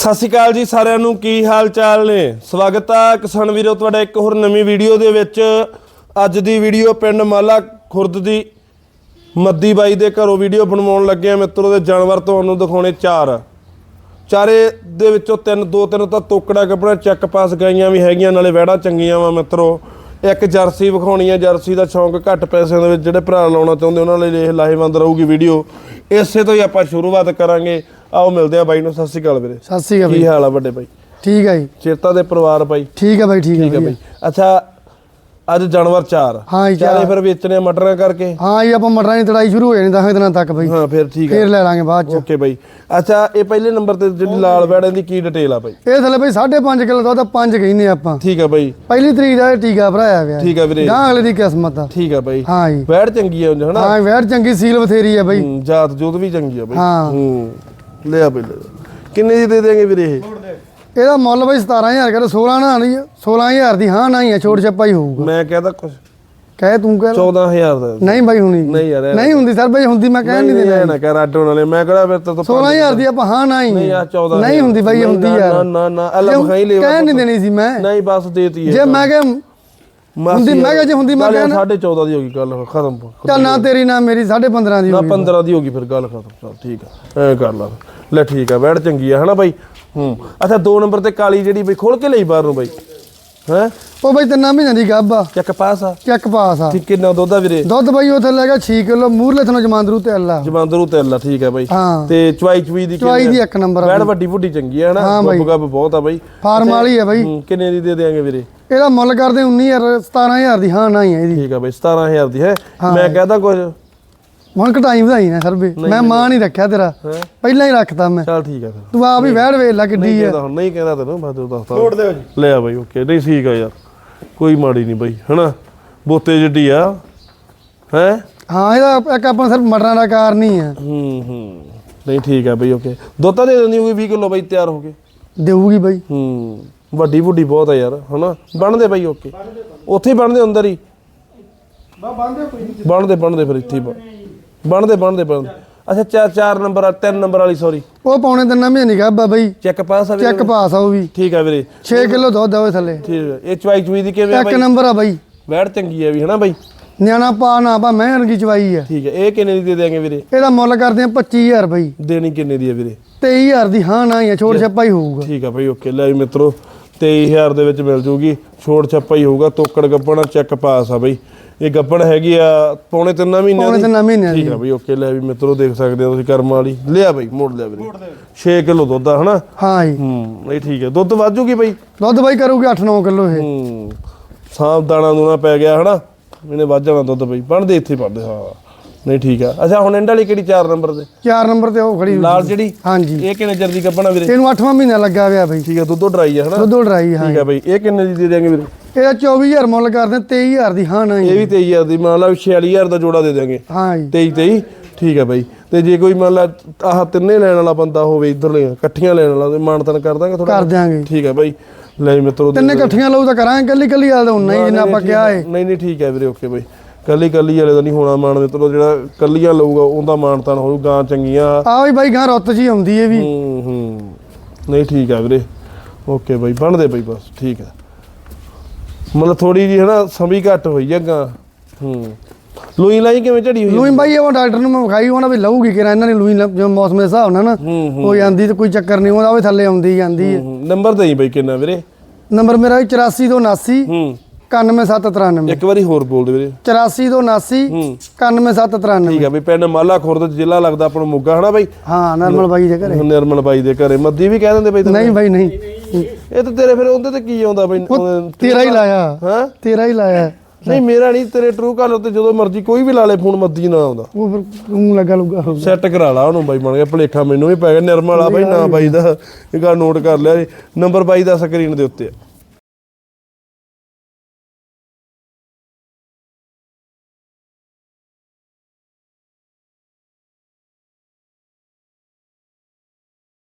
ਸਤਿ ਸ਼੍ਰੀ ਅਕਾਲ ਜੀ ਸਾਰਿਆਂ ਨੂੰ, ਕੀ ਹਾਲ ਚਾਲ ਨੇ? ਸਵਾਗਤ ਆ ਕਿਸਾਨ ਵੀਰੋ, ਤੁਹਾਡਾ ਇੱਕ ਹੋਰ ਨਵੀਂ ਵੀਡੀਓ ਦੇ ਵਿੱਚ। ਅੱਜ ਦੀ ਵੀਡੀਓ ਪਿੰਡ ਮਾਲਾ ਖੁਰਦ ਦੀ ਮੱਦੀ ਬਾਈ ਦੇ ਘਰੋਂ ਵੀਡੀਓ ਬਣਵਾਉਣ ਲੱਗੇ ਆ ਮਿੱਤਰੋ ਦੇ ਜਾਨਵਰ ਤੁਹਾਨੂੰ ਦਿਖਾਉਣੇ ਚਾਰ। ਚਾਰੇ ਦੇ ਵਿੱਚੋਂ ਤਿੰਨ, ਦੋ ਤਿੰਨ ਤਾਂ ਤੋਕੜਾ ਕੱਪੜਾ ਚੱਕ ਪਾਸ ਗਾਈਆਂ ਵੀ ਹੈਗੀਆਂ, ਨਾਲੇ ਵਹਿੜਾ ਚੰਗੀਆਂ ਵਾ ਮਿੱਤਰੋ। ਇੱਕ ਜਰਸੀ ਵਿਖਾਉਣੀ ਆ, ਜਰਸੀ ਦਾ ਸ਼ੌਂਕ ਘੱਟ ਪੈਸਿਆਂ ਦੇ ਵਿੱਚ ਜਿਹੜੇ ਭਰਾ ਲਾਉਣਾ ਚਾਹੁੰਦੇ, ਉਹਨਾਂ ਲਈ ਇਹ ਲਾਹੇਵੰਦ ਰਹੂਗੀ ਵੀਡੀਓ। ਇਸੇ ਤੋਂ ਹੀ ਆਪਾਂ ਸ਼ੁਰੂਆਤ ਕਰਾਂਗੇ। ਆਓ ਮਿਲਦੇ ਆ ਬਾਈ ਨੂੰ ਸਤਿ ਸ਼੍ਰੀ ਅਕਾਲ ਵੀਰੇ। ਸਤਿ ਸ੍ਰੀ ਅਕਾਲ ਕੀ ਹਾਲ ਆ ਵੱਡੇ ਬਾਈ? ਠੀਕ ਹੈ ਜੀ। ਚੇਤਾ ਦੇ ਪਰਿਵਾਰ ਬਾਈ। ਠੀਕ ਹੈ ਬਾਈ ਠੀਕ ਠੀਕ ਹੈ ਬਾਈ ਬਾਈ। ਅੱਛਾ ਅੱਜ ਜਾਨਵਰ ਚਾਰ। ਹਾਂ ਜੀ, ਚਾਰੇ। ਫਿਰ ਵੇਚਣੇ ਆ ਮਟਰਾਂ ਕਰਕੇ। ਹਾਂ ਜੀ ਆਪਾਂ ਮਟਰਾਂ ਦੀ ਤੜਾਈ ਸ਼ੁਰੂ ਹੋ ਜਾਣੀ 10 ਦਿਨਾਂ ਤੱਕ ਬਾਈ। ਹਾਂ ਫਿਰ ਠੀਕ ਫੇਰ ਹੈ ਲੈ ਲਾਂਗੇ ਬਾਅਦ ਚ। ਓਕੇ ਬਾਈ। ਅੱਛਾ ਇਹ ਪਹਿਲੇ ਨੰਬਰ ਤੇ ਜਿਹੜੀ ਲਾਲ ਵੈੜਾਂ ਦੀ ਕੀ ਡਿਟੇਲ ਆ ਬਾਈ? ਇਹ ਥੱਲੇ ਬਾਈ 5.5 ਕਿਲੋ ਦੁੱਧ 5 ਕਹਿੰਦੇ ਆਪਾਂ। ਠੀਕ ਆ ਬਾਈ। ਪਹਿਲੀ ਤਰੀਕ ਦਾ ਟੀਕਾ ਭਰਾਇਆ ਗਿਆ। ਠੀਕ ਆ ਵੀਰੇ। ਗਾਂ ਅਗਲੇ ਦੀ ਕਿਸਮਤ ਆ। ਠੀਕ ਆ ਬਾਈ। ਹਾਂ ਜੀ। ਵੈੜ ਚੰਗੀ ਆ ਉਂਝ ਹਨਾ? ਹਾਂ ਵੈਰ ਚੰਗੀ ਸੀਲ ਬਥੇਰੀ ਆ ਬਾਈ। ਜਾਤ ਜੋਤ ਵੀ ਚੰਗੀ ਆ ਬਾਈ। ਹਾਂ। ਲਿਆ ਬਾਈ ਲੈ ਕਿੰਨੇ ਦੀ ਦੇ ਦੇਂਗੇ ਵੀਰੇ ਇਹ? ਇਹਦਾ ਮੁੱਲ ਬਾਈ 17000 ਕਰ 16 ਨਾ ਨਹੀਂ 16000 ਦੀ ਹਾਂ ਨਾ ਹੀ ਆ ਛੋਟ ਛੱਪਾ ਹੀ ਹੋਊਗਾ। ਮੈਂ ਕਹਦਾ ਕੁਛ। ਕਹੇ ਤੂੰ ਕਹਿ 14000 ਦਾ। ਨਹੀਂ ਬਾਈ ਹੁਣੀ। ਨਹੀਂ ਯਾਰ ਨਹੀਂ ਹੁੰਦੀ ਸਰ ਬਾਈ ਹੁੰਦੀ ਮੈਂ ਕਹਿ ਨਹੀਂ ਨਹੀਂ ਦੇਣਾ ਨਾ ਕਰ ਆਟੋ ਨਾਲੇ ਮੈਂ ਕਿਹੜਾ ਫਿਰ ਤੇ 16000 ਦੀ ਆਪਾਂ ਹਾਂ ਨਾ ਹੀ। ਨਹੀਂ ਆ 14 ਨਹੀਂ ਹੁੰਦੀ ਬਾਈ ਹੁੰਦੀ ਯਾਰ। ਨਾ ਨਾ ਨਾ। ਅਲਾ ਮਖਾਈ ਲੈ ਕਹਿ ਨਹੀਂ ਦੇਣੀ ਸੀ ਮੈਂ। ਨਹੀਂ ਬਸ ਦੇਤੀ ਜੇ ਮੈਂ ਕਿਹਾ ਹੁੰਦੀ ਮੈਂ ਕਿਹਾ ਜੇ ਹੁੰਦੀ ਮੈਂ ਕਹਿਣਾ 14.5 ਦੀ ਹੋ ਗਈ ਗੱਲ ਖਤਮ। ਚੱਲ ਨਾ ਤੇਰੀ ਨਾ ਮੇਰੀ 15.5 ਦੀ ਨਾ ਹੋਈ 15 ਦੀ ਹੋ ਗਈ ਫਿਰ ਗੱਲ ਖਤਮ। ਚੱਲ ਠੀਕ ਆ ਐ ਕਰ ਲਾ। ਲੈ ਠੀਕ ਆ ਵੈੜ ਚੰਗੀ ਆ ਹਨਾ ਬਾਈ? ਹੂੰ। ਅੱਛਾ 2 ਨੰਬਰ ਤੇ ਕਾਲੀ ਜਿਹੜੀ ਬਈ ਖੋਲ ਕੇ ਲਈ ਬਾਹਰ ਨੂੰ ਬਾਈ। ਹੈ? ਉਹ ਬਾਈ ਤਿੰਨਾਂ ਮਹੀਨਿਆਂ ਦੀ ਗੱਭ ਆ। ਚੱਕ ਪਾਸ ਆ? ਚੈੱਕ ਪਾਸ ਆ? ਠੀਕ ਕਿੰਨਾ ਦੁੱਧ ਆ ਵੀਰੇ? ਦੁੱਧ ਬਾਈ ਉੱਥੇ ਲੈ ਗਿਆ 6 ਕਿਲੋ ਮੂਰਲੇ ਥਨੋਂ ਜਮਾਂਦਰੂ ਤੇ ਅੱਲਾ ਜਮਾਂਦਰੂ ਤੇ ਅੱਲਾ ਠੀਕ ਆ ਬਾਈ। ਤੇ ਚਵਾਈ ਚਵੀ ਦੀ ਚਵਾਈ ਦੀ ਇੱਕ ਨੰਬਰ ਆ ਵੈੜ ਵੱਡੀ ਵੱਡੀ ਚੰਗੀ ਆ ਹਨਾ। ਗੱਬ ਗੱਬ ਬਹੁਤ ਆ ਬਾਈ। ਫਾਰਮ ਵਾਲੀ ਆ ਬਾਈ। ਕਿੰਨੇ ਦੀ ਦੇ ਦੇਾਂਗੇ ਵੀਰੇ? ਇਹਦਾ ਮੁੱਲ ਕਰਦੇ 19000 17000 ਦੀ ਹਾਂ ਨਾ ਹੀ ਆ ਇਹਦੀ। ਠੀਕ ਆ ਬਾਈ 17000 ਦੀ ਹੈ। ਮੈਂ ਕਹਦਾ ਕੁਝ ਹੁਣ ਘਟਾਈ ਵਧਾਈ ਨਾ ਸਰ ਬੇ ਮੈਂ ਮਾਂ ਨਹੀਂ। ਰੱਖਿਆ ਤੇਰਾ? ਪਹਿਲਾਂ ਹੀ ਰੱਖਤਾ ਮੈਂ। ਚੱਲ ਠੀਕ ਆ ਫਿਰ। ਤੂੰ ਆਪ ਹੀ ਵਹਿੜ ਵੇਖ ਲੈ ਕਿੱਡੀ ਨਹੀਂ ਆ। ਕਹਿੰਦਾ ਹੁਣ ਨਹੀਂ ਕਹਿੰਦਾ ਤੈਨੂੰ ਮੈਂ ਤੈਨੂੰ ਦੱਸਦਾ। ਛੋੜ ਜੀ। ਲੈ ਆ ਬਾਈ ਓਕੇ ਨਹੀਂ ਠੀਕ ਆ ਯਾਰ। ਕੋਈ ਮਾੜੀ ਨਹੀਂ ਬਾਈ ਹਨਾ? ਬੋਤੇ ਜਿੱਡੀ ਆ। ਹੈ? ਹਾਂ ਇਹਦਾ ਇੱਕ ਆਪਾਂ ਸਿਰਫ ਮਟਰਾਂ ਦਾ ਕਾਰਨ ਹੀ ਆ। ਹੂੰ ਹੂੰ। ਨਹੀਂ ਠੀਕ ਆ ਬਾਈ ਓਕੇ ਦੁੱਧ ਦੇ ਦਿੰਦੀ ਹੋਊਗੀ 20 ਕਿਲੋ ਬਾਈ ਤਿਆਰ ਹੋ ਕੇ। ਦੇਊਗੀ ਬਾਈ। ਹੂੰ। ਵੱਡੀ ਵੱਡੀ ਬਹੁਤ ਆ ਯਾਰ ਹਨਾ? ਬਣਦੇ ਬਾਈ ਓਕੇ ਉੱਥੇ ਹੀ ਬਣਦੇ ਅੰਦਰ ਹੀ। ਬਣਦੇ ਬਣਦੇ ਫਿਰ ਇੱਥੇ ਹੀ ਬਣਦੇ ਬਣਦੇ ਬਣਦੇ। ਅੱਛਾ ਚਾਰ ਚਾਰ ਨੰਬਰ ਆ ਤਿੰਨ ਨੰਬਰ ਵਾਲੀ ਸੌਰੀ ਉਹ ਪੌਣੇ ਤਿੰਨਾਂ ਮਹੀਨੇ ਗੱਭ ਆ ਬਾਈ ਚੈੱਕ ਪਾਸ ਆ ਵੀਰੇ? ਚੈੱਕ ਪਾਸ ਆ ਉਹ ਵੀ। ਠੀਕ ਆ ਵੀਰੇ। 6 ਕਿਲੋ ਦੁੱਧ ਆ ਉਹ ਥੱਲੇ। ਠੀਕ ਆ। ਇਹ ਚਵਾਈ ਚੁਈ ਦੀ ਕਿਵੇਂ ਆ ਇੱਕ ਬਾਈ? ਨੰਬਰ ਆ ਬਾਈ। ਵੈੜ ਚੰਗੀ ਆ ਵੀ ਹਨਾ ਬਾਈ? ਨਿਆਣਾ ਪਾ ਨਾ ਪਾ ਮੈਂ ਵਰਗੀ ਚਵਾਈ ਆ। ਠੀਕ ਇਹ ਕਿੰਨੇ ਦੀ ਦੇ ਦੇਾਂਗੇ ਵੀਰੇ? ਇਹਦਾ ਮੁੱਲ ਕਰਦੇ ਆ 25000 ਬਾਈ। ਦੇਣੀ ਕਿੰਨੇ ਦੀ ਹੈ ਵੀਰੇ? 23000 ਦੀ ਹਾਂ ਨਾ ਹੀ ਆ ਛੋੜ ਛੱਪਾ ਹੀ ਹੋਊਗਾ। ਠੀਕ ਆ ਭਾਈ ਓਕੇ। ਲੈ ਵੀ ਮਿੱਤਰੋ 23000 ਦੇ ਵਿੱਚ ਮਿਲ ਜੂਗੀ। ਛੋੜ ਛੱਪਾ ਹੀ ਹੋਊਗਾ। ਤੋਕੜ ਗੱਪਣਾ ਚੈੱਕ ਪਾਸ ਆ ਬਈ। ਇਹ ਗੱਪਣ ਹੈਗੀ ਆ ਪੌਣੇ ਤਿੰਨਾਂ ਮਹੀਨਿਆਂ ਪੌਣੇ ਦੀ? ਤਿੰਨਾਂ ਮਹੀਨਿਆਂ ਦੀ। ਠੀਕ ਆ ਬਈ ਓਕੇ ਲੈ ਵੀ ਮਿੱਤਰੋ ਦੇਖ ਸਕਦੇ ਹੋ ਤੁਸੀਂ ਕਰਮ ਵਾਲੀ। ਲਿਆ ਬਈ ਮੋੜ ਲਿਆ ਵੀਰੇ। 6 ਕਿਲੋ ਦੁੱਧ ਆ ਹਨਾ? ਹਾਂ ਜੀ। ਹੂੰ ਇਹ ਠੀਕ ਹੈ ਦੁੱਧ ਵਾਜੂਗੀ ਬਈ? ਦੁੱਧ ਬਾਈ ਕਰੂਗੀ 8-9 ਕਿਲੋ ਇਹ। ਹੂੰ ਸਾਫ਼ ਦਾਣਾ ਦੂਣਾ ਪੈ ਗਿਆ ਹਨਾ? ਇਹਨੇ ਵੱਜ ਜਾਣਾ ਦੁੱਧ ਬਈ। ਬਣਦੇ ਇੱਥੇ ਪੜਦੇ ਹਾਂ। ਨਹੀਂ ਠੀਕ ਆ। ਅੱਛਾ ਹੁਣ ਐਂਡ ਵਾਲੀ ਕਿਹੜੀ 4 ਨੰਬਰ ਤੇ? 4 ਨੰਬਰ ਤੇ ਉਹ ਖੜੀ ਹੋਈ। ਲਾਲ ਜਿਹੜੀ? ਹਾਂਜੀ ਇਹ ਕਿੰਨੇ ਚਿਰ ਦੀ ਗੱਪਣਾ ਵੀਰੇ? ਇਹਨੂੰ 8ਵਾਂ ਮਹੀਨਾ ਲੱਗਾ ਹੋਇਆ ਬਾਈ। ਠੀਕ ਆ ਦੁੱਧੋ ਡਰਾਈ ਆ ਹਨਾ? ਦੁੱਧੋ ਡਰਾਈ ਹਾਂ ਠੀਕ ਆ ਬਈ ਇਹ ਕਿੰਨੇ ਦੀ ਦੇ ਦੇਾਂਗੇ ਵੀਰੇ? ਇਹਦਾ 24000 ਮੁੱਲ ਕਰਦੇ ਆ, 23000 ਦੀ ਹਾਂ ਨਾ ਇਹ ਹੀ ਵੀ 23000 ਦੀ ਮੰਨ ਲਾ 46000 ਦਾ ਜੋੜਾ ਦੇ ਦੇਾਂਗੇ ਹਾਂ ਜੀ। 23 23 ਠੀਕ ਆ ਬਈ। ਤੇ ਜੇ ਕੋਈ ਮੰਨ ਲਾ ਆਹ ਤਿੰਨੇ ਲੈਣ ਵਾਲਾ ਬੰਦਾ ਹੋਵੇ ਇਧਰਲੇ ਇਕੱਠੀਆਂ ਲੈਣ ਵਾਲਾ ਤੇ ਮਾਨਤਨ ਕਰ ਦਾਂਗੇ ਥੋੜਾ ਕਰ ਦਿਆਂਗੇ। ਠੀਕ ਆ ਬਈ। ਲੈ ਮਿੱਤਰੋ ਤਿੰਨੇ ਇਕੱਠੀਆਂ ਲਊ ਤਾਂ ਕਰਾਂਗੇ ਕੱਲੀ ਕੱਲੀ ਵਾਲਾ ਤਾਂ ਉਨਾ ਹੀ ਜਿੰਨਾ ਆਪਾਂ ਕਿਹਾ ਏ। ਨਹੀਂ ਨਹੀਂ ਠੀਕ ਹੈ ਵੀਰੇ ਓਕੇ ਬਈ। ਕੱਲੀ ਕੱਲੀ ਵਾਲੇ ਦਾ ਨਹੀਂ ਹੋਣਾ ਮਾਨ ਮਿੱਤਰੋ ਜਿਹੜਾ ਕੱਲੀਆਂ ਲਊਗਾ ਉਹਦਾ ਮਾਨਤਨ ਹੋਊ ਗਾਂ ਚੰਗੀਆਂ। ਆ ਵੀ ਬਾਈ ਗਾਂ ਰੁੱਤ ਜੀ ਆਉਂਦੀ ਏ ਵੀ। ਹੂੰ ਹੂੰ। ਨਹੀਂ ਠੀਕ ਆ ਵੀਰੇ। ਓਕੇ ਬਈ ਬਣਦੇ ਬਈ ਬਸ ਠੀਕ ਹੈ ਮਤਲਬ ਥੋੜੀ ਜੀ ਹਨਾ ਸਮੀ ਘੱਟ ਹੋਈ ਆ ਗਾਂ ਹੂੰ। ਲੂਈ ਲਾਈ ਕਿਵੇਂ ਝੜੀ ਹੋਈ ਲੂਈ ਬਾਈ ਉਹ ਡਾਕਟਰ ਨੂੰ ਮੈਂ ਵਿਖਾਈ ਉਹਨਾਂ ਵੀ ਲਊਗੀ ਕਿਰਾ ਇਹਨਾਂ ਨੇ ਲੂਈ ਜਿਵੇਂ ਮੌਸਮ ਦੇ ਹਿਸਾਬ ਨਾਲ ਨਾ ਹੂੰ ਜਾਂਦੀ ਤੇ ਕੋਈ ਚੱਕਰ ਨਹੀਂ ਉਹਦਾ ਵੀ ਥੱਲੇ ਆਉਂਦੀ ਜਾਂਦੀ ਹੂੰ, ਨੰਬਰ ਦੇਈ ਬਈ ਕਿੰਨਾ ਵੀਰੇ? ਨੰਬਰ ਮੇਰਾ 84 ਤੋਂ 79 ਹੂੰ। 91793 ਇੱਕ ਵਾਰੀ ਹੋਰ ਬੋਲ ਦੇ ਵੀਰੇ। 84 ਤੋਂ 79 ਹੂੰ। 91793 ਠੀਕ ਆ ਬਈ ਪਿੰਡ ਮਾਲਾ ਖੁਰਦ ਜ਼ਿਲ੍ਹਾ ਲੱਗਦਾ ਆਪਾਂ ਨੂੰ ਮੋਗਾ ਹਨਾ ਬਈ? ਹਾਂ ਨਰਮਲ ਬਾਈ ਦੇ ਘਰੇ। ਨਿਰਮਲ ਬਾਈ ਦੇ ਘਰੇ। ਮੱਦੀ ਵੀ ਕਹਿ ਦਿੰਦੇ ਬਈ। ਨਹੀਂ ਬਾਈ ਨਹੀਂ। ਇਹ ਤਾਂ ਤੇਰੇ ਫਿਰ ਉਹਦੇ ਤੇ ਕੀ ਆਉਂਦਾ ਬਈ? ਤੇਰਾ ਹੀ ਲਾਇਆ। ਹਾਂ? ਤੇਰਾ ਹੀ ਲਾਇਆ। ਨਹੀਂ ਮੇਰਾ ਨਹੀਂ ਤੇਰੇ ਟਰੂ ਕਾਲਰ ਤੇ ਜਦੋਂ ਮਰਜ਼ੀ ਕੋਈ ਵੀ ਲਾ ਲੇ ਫੋਨ ਮੱਦੀ ਨਾ ਆਉਂਦਾ। ਉਹ ਫਿਰ ਨੂੰ ਲੱਗਾ ਲੁਗਾ। ਸੈੱਟ ਕਰਾ ਲਾ ਉਹਨੂੰ ਬਾਈ ਬਣ ਗਿਆ ਭਲੇਖਾ ਮੈਨੂੰ ਵੀ ਪੈ ਗਿਆ ਨਿਰਮਲ ਆ ਬਾਈ ਨਾ ਬਾਈ ਦਾ। ਇਹ ਗੱਲ ਨੋਟ ਕਰ ਲਿਆ ਜੀ। ਨੰਬਰ ਬਾਈ ਦਾ ਸਕਰੀਨ ਦੇ ਉੱਤੇ ਆ।